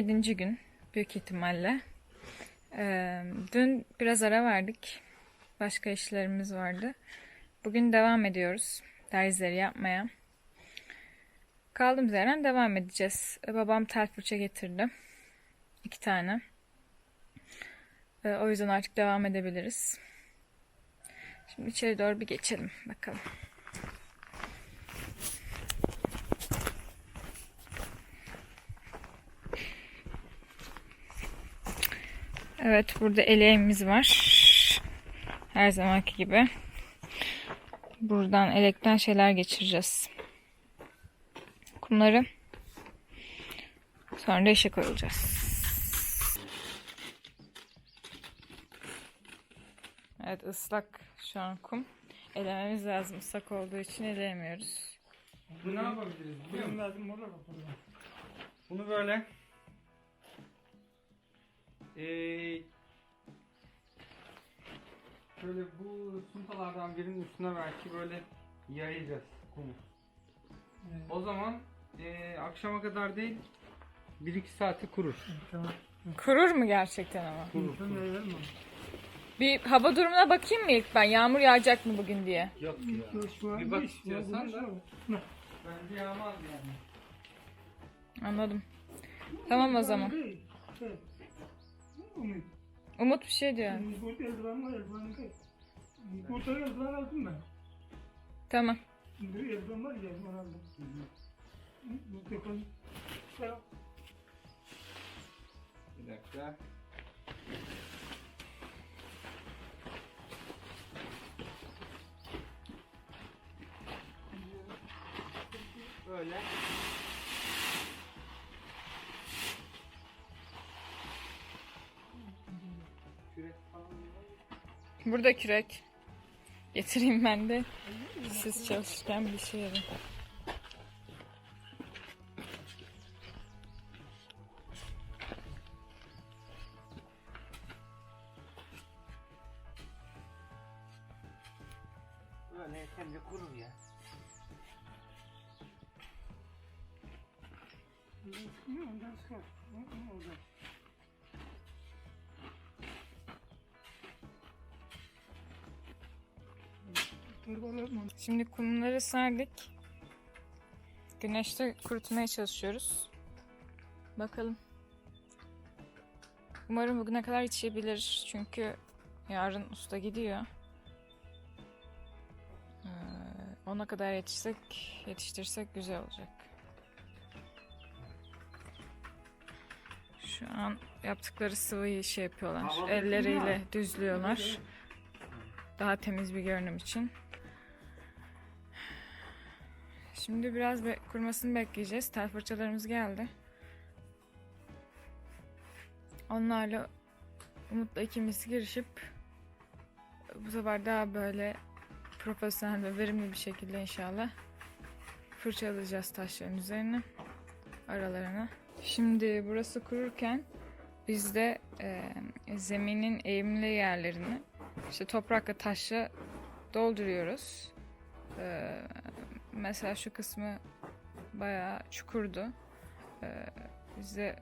Bugün yedinci gün büyük ihtimalle. Ee, dün biraz ara verdik. Başka işlerimiz vardı. Bugün devam ediyoruz dersleri yapmaya. Kaldığımız yerden devam edeceğiz. Ee, Babam tel fırça getirdi. İki tane. Ee, o yüzden artık devam edebiliriz. Şimdi içeri doğru bir geçelim bakalım. Evet burada eleğimiz var. Her zamanki gibi. Buradan elekten şeyler geçireceğiz. Kumları. Sonra da işe koyulacağız. Evet ıslak şu an kum. Elememiz lazım. Islak olduğu için eleyemiyoruz. Bu ne yapabiliriz biliyor musun? lazım. Bunu böyle eee şöyle bu suntalardan birinin üstüne belki böyle yayacağız kumu. Evet. O zaman eee, akşama kadar değil 1-2 saati kurur. Tamam. Kurur mu gerçekten ama? Kurur. Kurur. Bir hava durumuna bakayım mı ilk ben? Yağmur yağacak mı bugün diye. Yok ya. Bir bak istiyorsan da. Bence yağmaz yani. Anladım. Tamam o zaman. Umut, Umut bir şey diyor. Umut eldiven var, eldiven değil. Kurtar eldiven aldım ben. Tamam. Bir eldiven var ya, eldiven aldım. Bu tekrar. Bir dakika. Böyle. Burada kürek. Getireyim ben de. Siz çalışırken bir şey yapın. Böyle hem de kurur ya. ne ondan çıkar. Ne- ne Şimdi kumları serdik. Güneşte kurutmaya çalışıyoruz. Bakalım. Umarım bugüne kadar yetişebilir. Çünkü yarın usta gidiyor. Ee, ona kadar yetişsek, yetiştirsek güzel olacak. Şu an yaptıkları sıvıyı şey yapıyorlar. Elleriyle düzlüyorlar. Daha temiz bir görünüm için. Şimdi biraz be- kurumasını bekleyeceğiz. Tel fırçalarımız geldi. Onlarla Umut'la ikimiz girişip bu sefer daha böyle profesyonel ve verimli bir şekilde inşallah fırçalayacağız taşların üzerine aralarına. Şimdi burası kururken biz de e, zeminin eğimli yerlerini işte toprakla taşla dolduruyoruz. Mesela şu kısmı bayağı çukurdu. Ee, biz de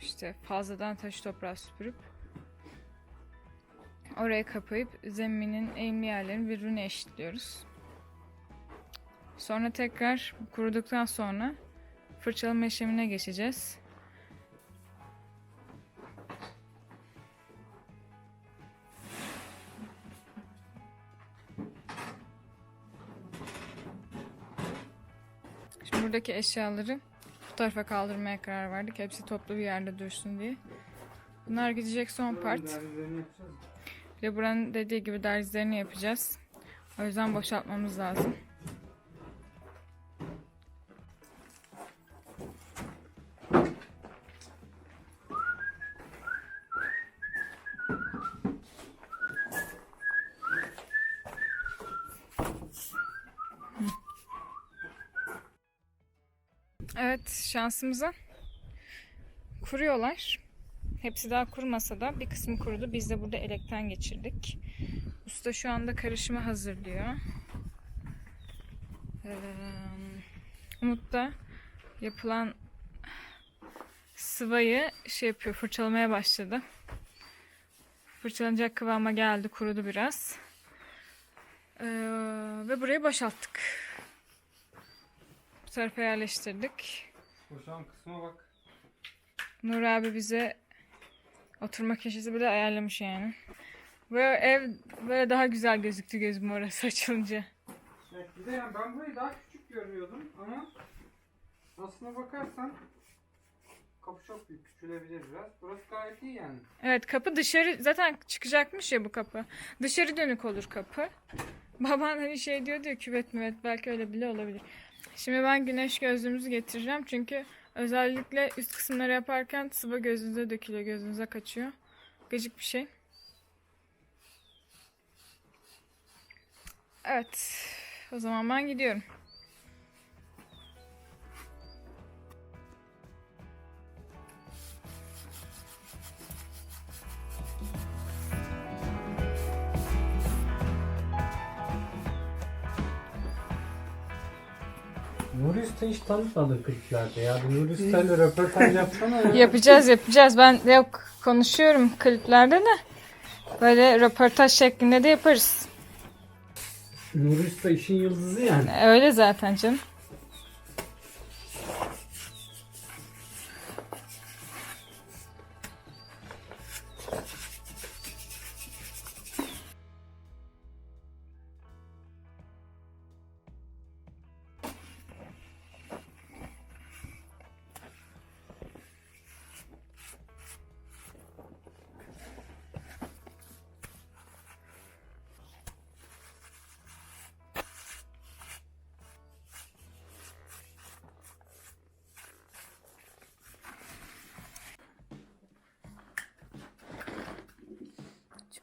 işte fazladan taş toprağı süpürüp oraya kapayıp zeminin eğimli yerlerini birbirine eşitliyoruz. Sonra tekrar kuruduktan sonra fırçalama işlemine geçeceğiz. Buradaki eşyaları bu tarafa kaldırmaya karar verdik. Hepsi toplu bir yerde dursun diye. Bunlar gidecek son part. Bir de buranın dediği gibi derzlerini yapacağız. O yüzden boşaltmamız lazım. Evet şansımıza kuruyorlar. Hepsi daha kurumasa da bir kısmı kurudu. Biz de burada elekten geçirdik. Usta şu anda karışımı hazırlıyor. Umut da yapılan sıvayı şey yapıyor, fırçalamaya başladı. Fırçalanacak kıvama geldi, kurudu biraz. Ee, ve burayı boşalttık. Tarafa yerleştirdik. Boşan kısma bak. Nur abi bize oturma köşesi bile ayarlamış yani. Ve ev böyle daha güzel gözüktü gözüm orası açılınca. Evet, bir de yani ben burayı daha küçük görüyordum ama aslına bakarsan kapı çok büyük küçülebilir biraz. Burası gayet iyi yani. Evet kapı dışarı zaten çıkacakmış ya bu kapı. Dışarı dönük olur kapı. Baban hani şey diyor diyor küvet müvet belki öyle bile olabilir. Şimdi ben güneş gözlüğümüzü getireceğim çünkü özellikle üst kısımları yaparken sıvı gözünüze dökülüyor gözünüze kaçıyor. Gıcık bir şey. Evet o zaman ben gidiyorum. Nuri Usta hiç tanıtmadın kliplerde ya. Bir Nuri ile röportaj yapsana ya. Yapacağız yapacağız. Ben yok konuşuyorum kliplerde de. Böyle röportaj şeklinde de yaparız. Nuri Usta işin yıldızı yani. Öyle zaten canım.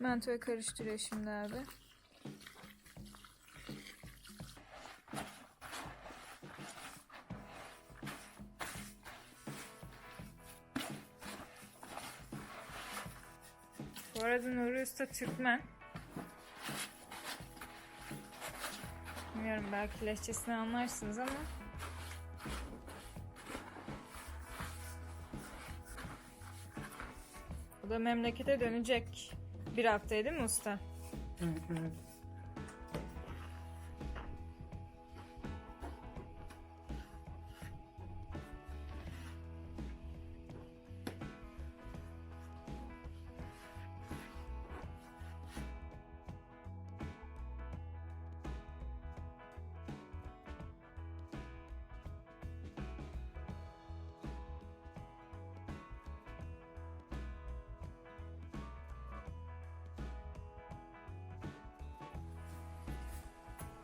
Çimentoyu karıştırıyor şimdi abi. Bu arada Nuri Usta Türkmen. Bilmiyorum belki lehçesini anlarsınız ama da memlekete dönecek. Bir haftaya değil mi usta? Evet, evet.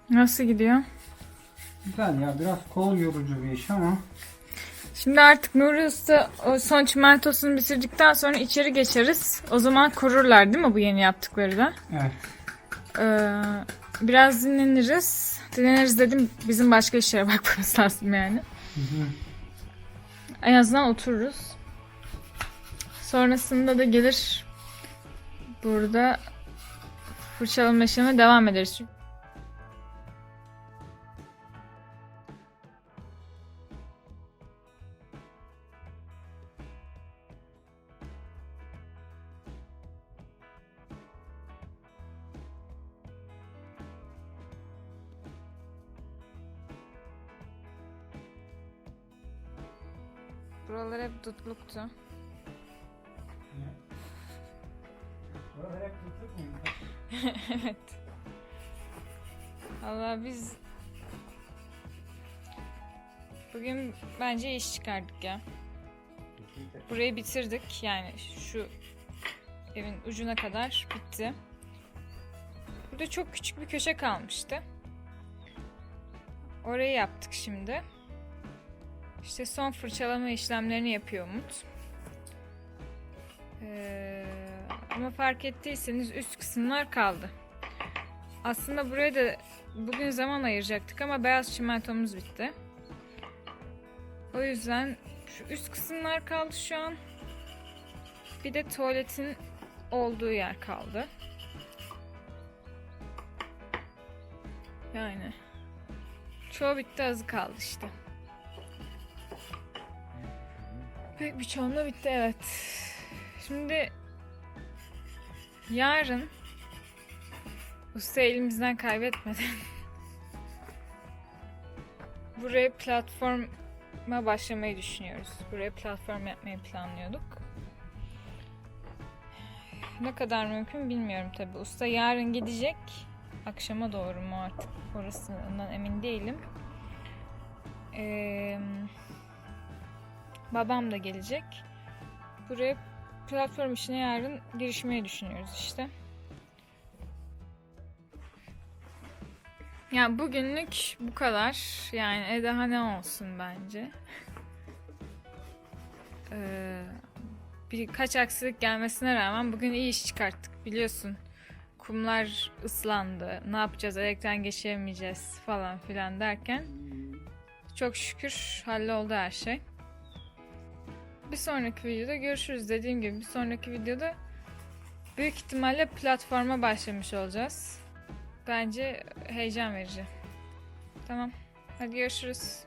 Nasıl gidiyor? Güzel ya biraz kol yorucu bir iş ama Şimdi artık Nuri Usta o son çimentosunu bitirdikten sonra içeri geçeriz. O zaman kururlar değil mi bu yeni yaptıkları da? evet. Ee, biraz dinleniriz. Dinleniriz dedim bizim başka işlere bakmamız lazım yani. En azından otururuz. Sonrasında da gelir burada fırçalama işlemine devam ederiz. Buralar hep dutluktu. Buralar hep tutuk mu? evet. Allah biz bugün bence iş çıkardık ya. Burayı bitirdik yani şu evin ucuna kadar bitti. Burada çok küçük bir köşe kalmıştı. Orayı yaptık şimdi. İşte son fırçalama işlemlerini yapıyor Umut. Ee, ama fark ettiyseniz üst kısımlar kaldı. Aslında buraya da bugün zaman ayıracaktık ama beyaz çimentomuz bitti. O yüzden şu üst kısımlar kaldı şu an. Bir de tuvaletin olduğu yer kaldı. Yani çoğu bitti azı kaldı işte. Büyük bir çoğunluğu bitti evet. Şimdi yarın usta elimizden kaybetmeden buraya platforma başlamayı düşünüyoruz. Buraya platform yapmayı planlıyorduk. Ne kadar mümkün bilmiyorum tabi. Usta yarın gidecek. Akşama doğru mu artık orasından emin değilim. Eee babam da gelecek. Buraya platform işine yarın girişmeyi düşünüyoruz işte. Yani bugünlük bu kadar. Yani e daha ne olsun bence. Ee, birkaç aksilik gelmesine rağmen bugün iyi iş çıkarttık biliyorsun. Kumlar ıslandı. Ne yapacağız? Elekten geçemeyeceğiz falan filan derken çok şükür halloldu her şey. Bir sonraki videoda görüşürüz. Dediğim gibi bir sonraki videoda büyük ihtimalle platforma başlamış olacağız. Bence heyecan verici. Tamam. Hadi görüşürüz.